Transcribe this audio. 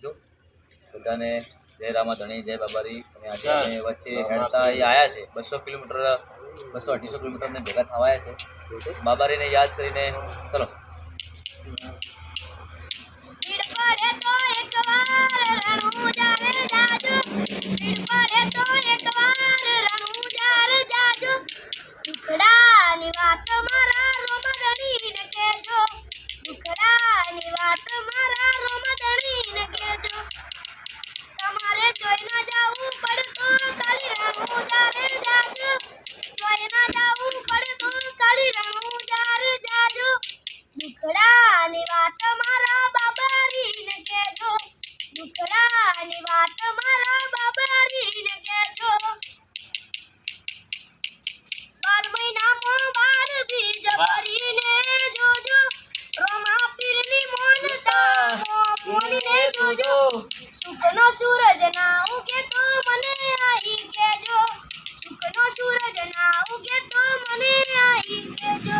આપજો બધાને જય રામા ધણી જય બાબારી. અને આજે અમે વચ્ચે હેડતા એ આવ્યા છે. બસો કિલોમીટર બસો અઢીસો કિલોમીટર ને ભેગા થવાયા છે. બાબારીને યાદ કરીને ચલો. સુખનો સૂરજ ના ઉગે તો મને આઈ કેજો. સુખનો સૂરજ ના ઉગે તો મને આઈ કહેજો